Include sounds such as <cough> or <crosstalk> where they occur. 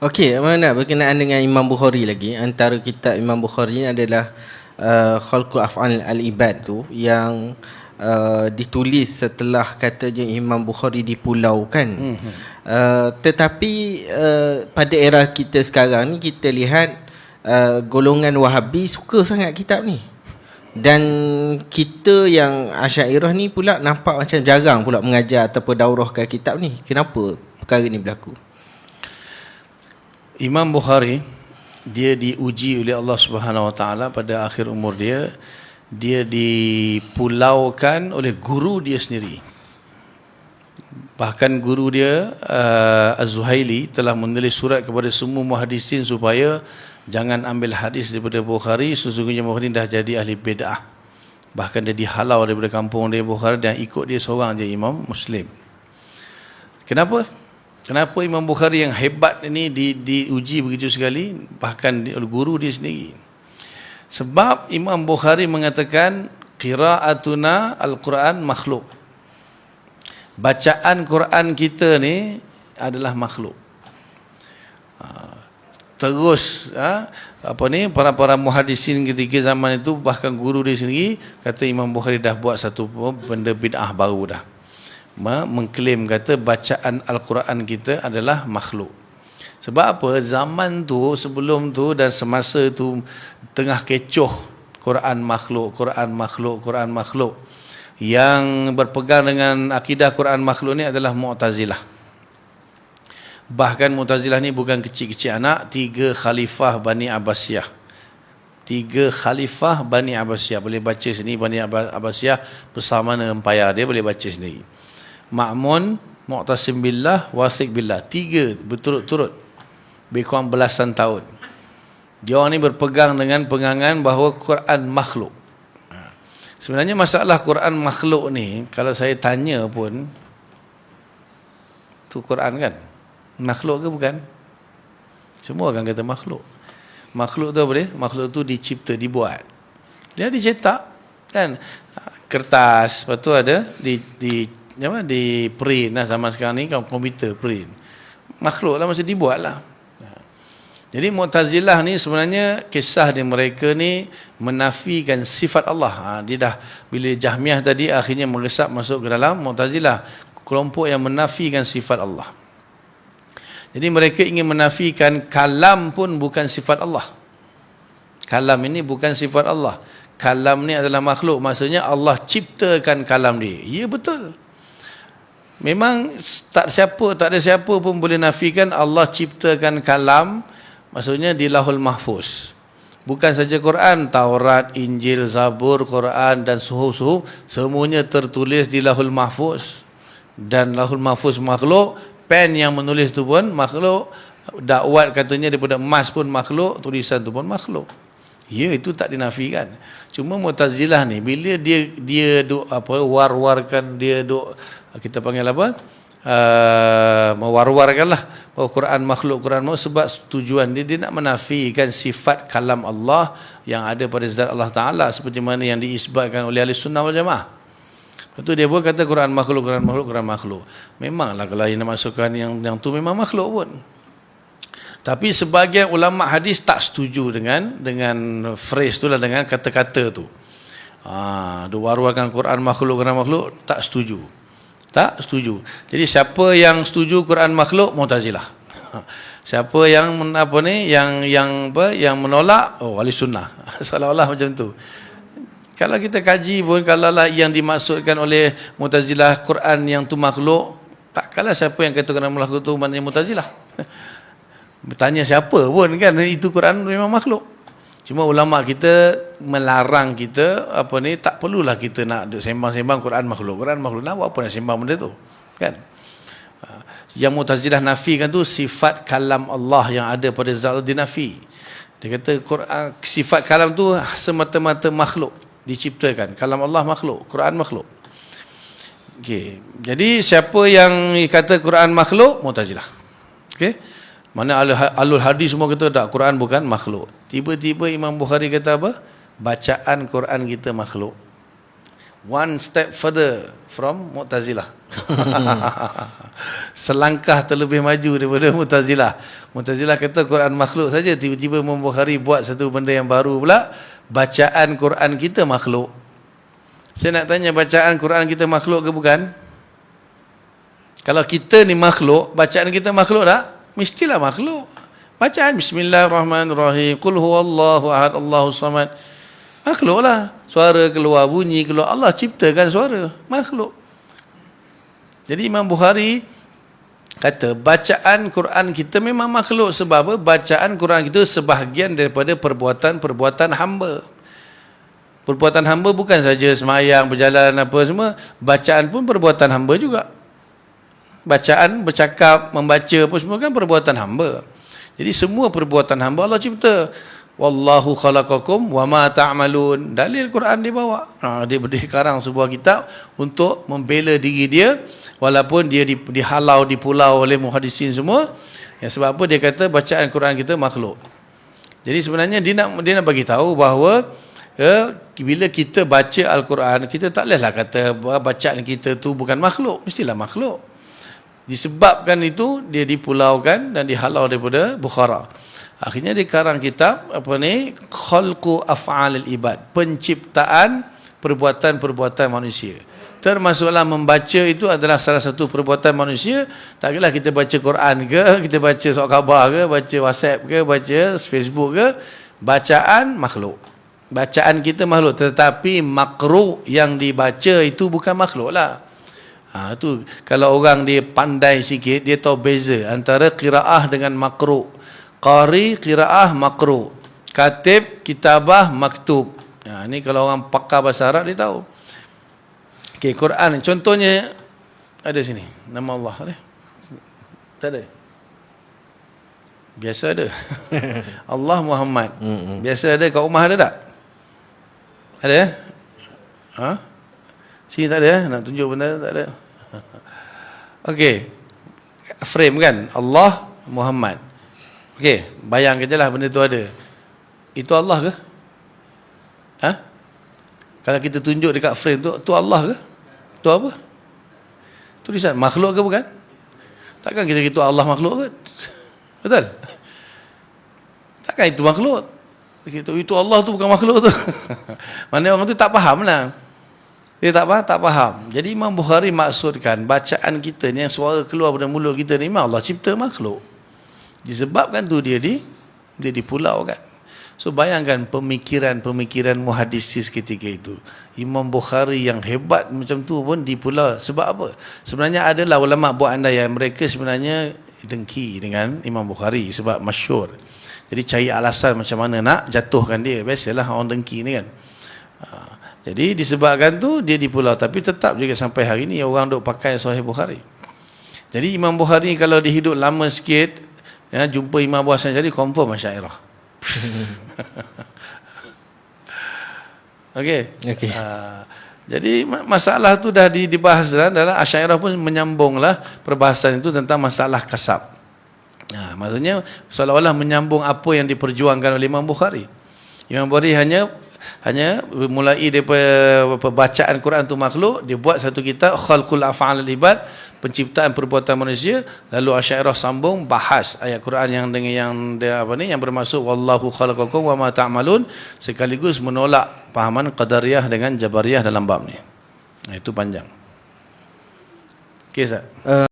Okey, mana berkenaan dengan Imam Bukhari lagi. Antara kitab Imam Bukhari ni adalah uh, Khalqul Af'al Al-Ibad tu yang uh, ditulis setelah katanya Imam Bukhari dipulaukan. Mm-hmm. Uh, tetapi uh, pada era kita sekarang ni kita lihat uh, golongan Wahabi suka sangat kitab ni. Dan kita yang Asyairah ni pula nampak macam jarang pula mengajar ataupun daurahkan kitab ni. Kenapa perkara ni berlaku? Imam Bukhari dia diuji oleh Allah Subhanahu Wa Taala pada akhir umur dia dia dipulaukan oleh guru dia sendiri. Bahkan guru dia uh, Az-Zuhaili telah menulis surat kepada semua muhaddisin supaya jangan ambil hadis daripada Bukhari sesungguhnya Bukhari dah jadi ahli bid'ah. Bahkan dia dihalau daripada kampung dia Bukhari dan ikut dia seorang je Imam Muslim. Kenapa? Kenapa Imam Bukhari yang hebat ini di, diuji begitu sekali bahkan oleh guru dia sendiri? Sebab Imam Bukhari mengatakan qiraatuna al-Quran makhluk. Bacaan Quran kita ni adalah makhluk. Ha, terus ha, apa ni para para muhadisin ketika zaman itu bahkan guru dia sendiri kata Imam Bukhari dah buat satu benda bid'ah baru dah. Mengklaim kata bacaan Al-Quran kita adalah makhluk. Sebab apa? Zaman tu, sebelum tu dan semasa tu tengah kecoh Quran makhluk, Quran makhluk, Quran makhluk. Yang berpegang dengan akidah Quran makhluk ni adalah Mu'tazilah. Bahkan Mu'tazilah ni bukan kecil-kecil anak, tiga khalifah Bani Abbasiyah. Tiga khalifah Bani Abbasiyah. Boleh baca sini Bani Abbasiyah bersama dengan empayar dia boleh baca sendiri. Ma'mun, Mu'tasim Billah, Wasik Billah. Tiga berturut-turut lebih kurang belasan tahun. Dia orang ni berpegang dengan pengangan bahawa Quran makhluk. Sebenarnya masalah Quran makhluk ni, kalau saya tanya pun, tu Quran kan? Makhluk ke bukan? Semua akan kata makhluk. Makhluk tu apa dia? Makhluk tu dicipta, dibuat. Dia dicetak, kan? Kertas, lepas tu ada di, di, apa, di print lah zaman sekarang ni, kan komputer print. Makhluk lah, masa dibuat lah. Jadi Mu'tazilah ni sebenarnya kisah di mereka ni menafikan sifat Allah. Ha, dia dah bila Jahmiah tadi akhirnya meresap masuk ke dalam Mu'tazilah. Kelompok yang menafikan sifat Allah. Jadi mereka ingin menafikan kalam pun bukan sifat Allah. Kalam ini bukan sifat Allah. Kalam ni adalah makhluk. Maksudnya Allah ciptakan kalam dia. Ya betul. Memang tak siapa, tak ada siapa pun boleh nafikan Allah ciptakan kalam Maksudnya di lahul mahfuz. Bukan saja Quran, Taurat, Injil, Zabur, Quran dan suhu-suhu. Semuanya tertulis di lahul mahfuz. Dan lahul mahfuz makhluk. Pen yang menulis itu pun makhluk. Dakwat katanya daripada emas pun makhluk. Tulisan itu pun makhluk. Ya, itu tak dinafikan. Cuma Mu'tazilah ni, bila dia dia duk apa war-warkan, dia duk kita panggil apa? uh, mewar-warkanlah bahawa Quran makhluk Quran makhluk sebab tujuan dia, dia nak menafikan sifat kalam Allah yang ada pada zat Allah Ta'ala seperti mana yang diisbatkan oleh ahli sunnah wal jamaah Lepas dia pun kata Quran makhluk, Quran makhluk, Quran makhluk. Memanglah kalau yang masukkan yang yang tu memang makhluk pun. Tapi sebagian ulama hadis tak setuju dengan dengan phrase tu lah dengan kata-kata tu. Ah, ha, warwakan Quran makhluk, Quran makhluk tak setuju. Tak setuju. Jadi siapa yang setuju Quran makhluk Mu'tazilah. <laughs> Siapa yang apa ni yang yang apa yang menolak oh wali sunnah. <laughs> Seolah-olah macam tu. Kalau kita kaji pun kalau lah yang dimaksudkan oleh Mu'tazilah Quran yang tu makhluk, tak kalah siapa yang kata Quran makhluk tu maknanya Mu'tazilah. <laughs> Bertanya siapa pun kan itu Quran memang makhluk. Cuma ulama kita melarang kita apa ni tak perlulah kita nak sembang-sembang Quran makhluk. Quran makhluk nak buat apa nak sembang benda tu? Kan? Yang Mu'tazilah nafikan tu sifat kalam Allah yang ada pada zat dinafi. Dia kata Quran sifat kalam tu semata-mata makhluk diciptakan. Kalam Allah makhluk, Quran makhluk. Okey. Jadi siapa yang kata Quran makhluk? Mu'tazilah. Okey. Mana alul hadis semua kata tak Quran bukan makhluk. Tiba-tiba Imam Bukhari kata apa? Bacaan Quran kita makhluk. one step further from Mu'tazilah. <laughs> Selangkah terlebih maju daripada Mu'tazilah. Mu'tazilah kata Quran makhluk saja, tiba-tiba Imam Bukhari buat satu benda yang baru pula, bacaan Quran kita makhluk. Saya nak tanya bacaan Quran kita makhluk ke bukan? Kalau kita ni makhluk, bacaan kita makhluk tak? Mestilah makhluk. Bacaan Bismillahirrahmanirrahim. Qul huwallahu ahad, Allahu samad. Makhluk lah. Suara keluar, bunyi keluar. Allah ciptakan suara. Makhluk. Jadi Imam Bukhari kata bacaan Quran kita memang makhluk sebab apa? Bacaan Quran kita sebahagian daripada perbuatan-perbuatan hamba. Perbuatan hamba bukan saja semayang, berjalan apa semua. Bacaan pun perbuatan hamba juga. Bacaan, bercakap, membaca apa semua kan perbuatan hamba. Jadi semua perbuatan hamba Allah cipta. Wallahu khalaqakum wa ma ta'malun. Dalil Quran dibawa. Ha, dia berdiri karang sebuah kitab untuk membela diri dia walaupun dia di, dihalau di pulau oleh muhadisin semua. Ya, sebab apa dia kata bacaan Quran kita makhluk. Jadi sebenarnya dia nak dia nak bagi tahu bahawa ya, bila kita baca Al-Quran, kita tak bolehlah kata bacaan kita tu bukan makhluk. Mestilah makhluk. Disebabkan itu, dia dipulaukan dan dihalau daripada Bukhara. Akhirnya dia karang kitab, apa ni, Khalqu Af'alil Ibad. Penciptaan perbuatan-perbuatan manusia. Termasuklah membaca itu adalah salah satu perbuatan manusia. Tak kira kita baca Quran ke, <laughs> kita baca surat khabar ke, baca WhatsApp ke, baca Facebook ke. Bacaan makhluk. Bacaan kita makhluk. Tetapi makruh yang dibaca itu bukan makhluk lah. Ha, tu kalau orang dia pandai sikit dia tahu beza antara qiraah dengan makruh. Qari qiraah makruh. Katib kitabah maktub. Ha, ni kalau orang pakar bahasa Arab dia tahu. Okey Quran contohnya ada sini nama Allah ada. Tak ada. Biasa ada. <laughs> Allah Muhammad. Biasa ada kat rumah ada tak? Ada? Ha? Sini tak ada eh? Nak tunjuk benda tak ada. <laughs> Okey. Frame kan? Allah Muhammad. Okey, bayangkan je lah benda tu ada. Itu Allah ke? Ha? Kalau kita tunjuk dekat frame tu, tu Allah ke? Tu apa? Tulisan makhluk ke bukan? Takkan kita kata Allah makhluk ke? <laughs> Betul? Takkan itu makhluk? Kita itu Allah tu bukan makhluk tu. <laughs> Mana orang tu tak faham lah. Dia tak faham? Tak faham. Jadi Imam Bukhari maksudkan bacaan kita ni yang suara keluar dari mulut kita ni memang Allah cipta makhluk. Disebabkan tu dia di dia dipulaukan. So bayangkan pemikiran-pemikiran muhadisis ketika itu. Imam Bukhari yang hebat macam tu pun dipulau. Sebab apa? Sebenarnya adalah ulama buat andaian mereka sebenarnya dengki dengan Imam Bukhari sebab masyur. Jadi cari alasan macam mana nak jatuhkan dia. Biasalah orang dengki ni kan. Jadi disebabkan tu dia dipulau. Tapi tetap juga sampai hari ni orang duk pakai Sahih Bukhari. Jadi Imam Bukhari kalau dia hidup lama sikit, ya, jumpa Imam Abu Hasan jadi confirm masyairah. <laughs> Okey. Okey. Uh, jadi masalah tu dah dibahas dalam dalam Asy'ariyah pun menyambunglah perbahasan itu tentang masalah kasab. Nah, maksudnya seolah-olah menyambung apa yang diperjuangkan oleh Imam Bukhari. Imam Bukhari hanya hanya mulai daripada bacaan Quran tu makhluk, dia buat satu kitab Khalqul Af'al Ibad penciptaan perbuatan manusia lalu Asy'ariyah sambung bahas ayat Quran yang dengan yang dia apa ni yang bermaksud wallahu khalaqakum wa ma ta'malun sekaligus menolak pahaman qadariyah dengan jabariyah dalam bab ni. Itu panjang. Okey Ustaz. Uh,